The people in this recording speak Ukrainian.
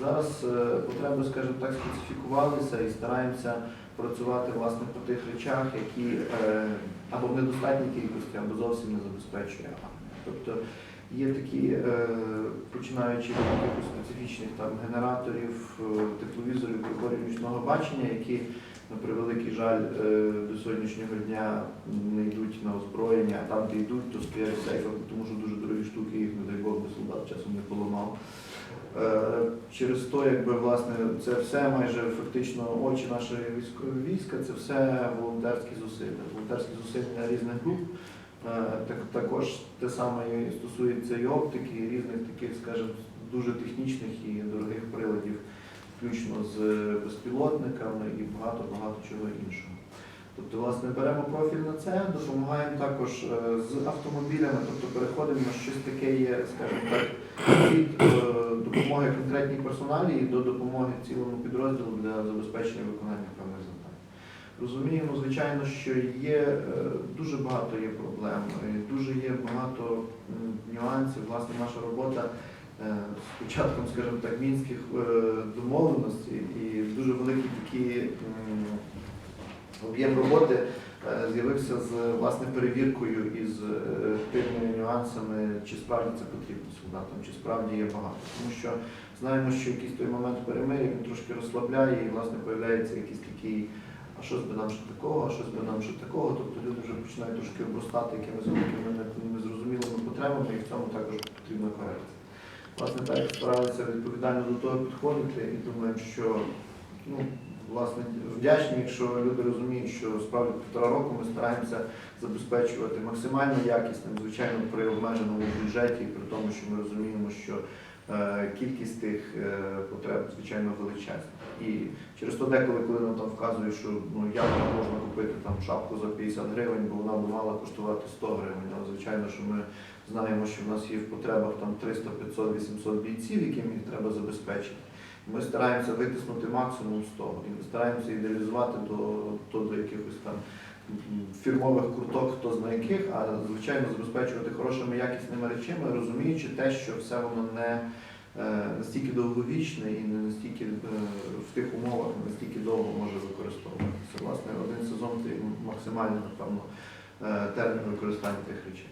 Зараз е, потреби, скажімо так, специфікувалися і стараємося працювати власне по тих речах, які е, або в недостатній кількості, або зовсім не забезпечує армія. Тобто є такі, е, починаючи від якихось специфічних там генераторів, тепловізорів, приборів нічного бачення, які на превеликий жаль до сьогоднішнього дня не йдуть на озброєння, а там, де йдуть, то стоять в тому що дуже дорогі штуки, їх, не дай Бог, би солдат часом не поламав. Е, Через то, якби власне це все майже фактично очі нашої військової війська, це все волонтерські зусилля, волонтерські зусилля різних груп. Е, Так, також те саме і стосується і оптики, і різних таких, скажімо, дуже технічних і дорогих приладів, включно з безпілотниками і багато-багато чого іншого. Тобто, власне, беремо профіль на це, допомагаємо також е, з автомобілями, тобто переходимо на щось таке є, скажімо так, від е, допомоги конкретній персоналі до допомоги цілому підрозділу для забезпечення виконання певних завдань. Розуміємо, звичайно, що є е, дуже багато є проблем, е, дуже є багато нюансів. Власне, наша робота е, з початком, скажімо так, мінських домовленостей і дуже великий такий об'єм роботи з'явився з власне перевіркою і з е, тими нюансами, чи справді це потрібно солдатам, чи справді є багато. Тому що знаємо, що якийсь той момент перемир'я він трошки розслабляє і власне появляється якийсь такий. А щось би нам ще такого, а щось би нам ще такого. Тобто люди вже починають трошки обростати якимись великими незрозумілими потребами, і в цьому також потрібна корекція. Власне, так старалися відповідально до того підходити і думаємо, що ну, власне вдячні, якщо люди розуміють, що справді півтора року ми стараємося забезпечувати максимально якісним, звичайно, при обмеженому бюджеті, при тому, що ми розуміємо, що е, кількість тих е, потреб, звичайно, величезна. І через то деколи, коли нам там вказують, що ну як можна купити там шапку за 50 гривень, бо вона б мала коштувати 100 гривень. Але звичайно, що ми знаємо, що в нас є в потребах там 300, 500, 800 бійців, яким їх треба забезпечити. Ми стараємося витиснути максимум з того. І ми стараємося ідеалізувати до, то до якихось там фірмових круток, хто знає яких, а звичайно забезпечувати хорошими якісними речами, розуміючи те, що все воно не е, настільки довговічне і не настільки е, в тих умовах не настільки довго може використовуватися. Власне, один сезон це максимально, напевно, е, термін використання тих речей.